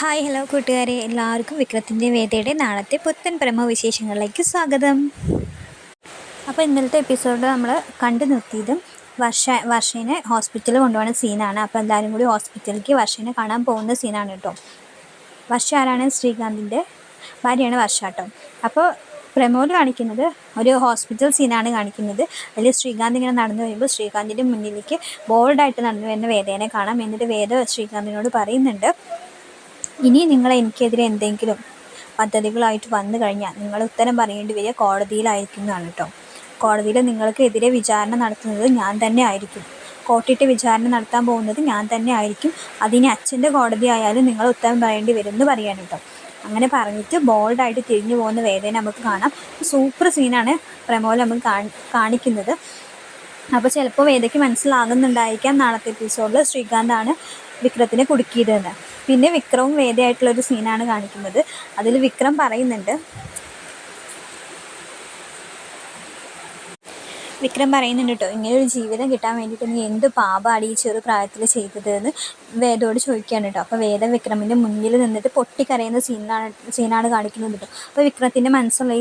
Hi hello കൂട്ടുകാരെ. എല്ലാവർക്കും വിക്രത്തിന്റെ വേദയുടെ നാളത്തെ പുത്തൻ പ്രമോ വിശേഷങ്ങളിലേക്ക് സ്വാഗതം. അപ്പോൾ ഇന്നലത്തെ എപ്പിസോഡ് നമ്മൾ കണ്ടു നിർത്തിയതും വർഷ വർഷേനെ ഹോസ്പിറ്റലിൽ കൊണ്ടുപോകുന്ന സീനാണ്. അപ്പോൾ എല്ലാവരും കൂടി ഹോസ്പിറ്റലിലേക്ക് വർഷേനെ കാണാൻ പോകുന്ന സീനാണ് കേട്ടോ. വർഷ ആരാണ്? ശ്രീകാന്തിന്റെ ഭാര്യയാണ് വർഷ കേട്ടോ. അപ്പോൾ പ്രമോൽ കാണിക്കുന്നത് ഒരു ഹോസ്പിറ്റൽ സീനാണ് കാണിക്കുന്നത്. അതിൽ ശ്രീകാന്ത് ഇങ്ങനെ നടന്നു വരുമ്പോൾ ശ്രീകാന്തിന്റെ മുന്നിലേക്ക് ബോൾഡായിട്ട് നടന്നു വരുന്ന വേദേനെ കാണാം. എന്നിട്ട് വേദ ശ്രീകാന്തിനോട് പറയുന്നുണ്ട് ഇനി നിങ്ങൾ എനിക്കെതിരെ എന്തെങ്കിലും പദ്ധതികളായിട്ട് വന്നു കഴിഞ്ഞാൽ നിങ്ങൾ ഉത്തരം പറയേണ്ടി വരിക. കോടതിയിലായിരിക്കുന്നതാണ് കേട്ടോ. കോടതിയിൽ നിങ്ങൾക്ക് എതിരെ വിചാരണ നടത്തുന്നത് ഞാൻ തന്നെ ആയിരിക്കും. കോർട്ടിട്ട് വിചാരണ നടത്താൻ പോകുന്നത് ഞാൻ തന്നെ ആയിരിക്കും. അതിന് അച്ഛന്റെ കോടതി ആയാലും നിങ്ങൾ ഉത്തരം പറയേണ്ടി വരും എന്ന് പറയാൻ കേട്ടോ. അങ്ങനെ പറഞ്ഞിട്ട് ബോൾഡായിട്ട് തിരിഞ്ഞു പോകുന്ന വേദന നമുക്ക് കാണാം. സൂപ്പർ സീനാണ് പ്രമോൽ നമുക്ക് കാണിക്കുന്നത്. അപ്പോൾ ചിലപ്പോൾ വേദയ്ക്ക് മനസ്സിലാകുന്നുണ്ടായിരിക്കാം നാളത്തെ എപ്പിസോഡിൽ. ശ്രീകാന്താണ് വിക്രത്തിനെ കുടുക്കിയിട്ടുണ്ട് പിന്നെ വിക്രവും വേദയായിട്ടുള്ളൊരു സീനാണ് കാണിക്കുന്നത്. അതിൽ വിക്രം പറയുന്നുണ്ട് വിക്രം പറയുന്നുണ്ട് കേട്ടോ ഇങ്ങനെ ഒരു ജീവിതം കിട്ടാൻ വേണ്ടിയിട്ട് നീ എന്ത് പാപാടി ഈ ചെറു പ്രായത്തിൽ ചെയ്തത് എന്ന് വേദോട് ചോദിക്കുകയാണ് കേട്ടോ അപ്പോൾ വേദം വിക്രമിന്റെ മുന്നിൽ നിന്നിട്ട് പൊട്ടിക്കരയുന്ന സീനാണ് സീനാണ് കാണിക്കുന്നത് കേട്ടോ അപ്പോൾ വിക്രത്തിന്റെ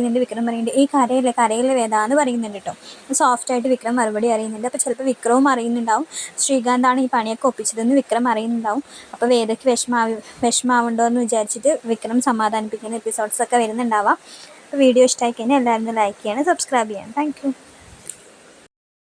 നിന്ന് വിക്രം പറയുന്നുണ്ട് ഈ കരയിലെ കരയിലെ വേദ എന്ന് പറയുന്നുണ്ട് കേട്ടോ സോഫ്റ്റായിട്ട് വിക്രം മറുപടി അറിയുന്നുണ്ട്. അപ്പോൾ ചിലപ്പോൾ വിക്രവും അറിയുന്നുണ്ടാവും. ശ്രീകാന്താണ് ഈ പണിയൊക്കെ ഒപ്പിച്ചതെന്ന് വിക്രം അറിയുന്നുണ്ടാവും. അപ്പോൾ വേദയ്ക്ക് വിഷമാവി വിഷമാവുണ്ടോ എന്ന് വിചാരിച്ചിട്ട് വിക്രം സമാധാനിപ്പിക്കുന്ന എപ്പിസോഡ്സൊക്കെ വരുന്നുണ്ടാവാം. വീഡിയോ ഇഷ്ടമായി കഴിഞ്ഞാൽ എല്ലാവരും ലൈക്ക് ചെയ്യണം സബ്സ്ക്രൈബ് ചെയ്യണം. താങ്ക്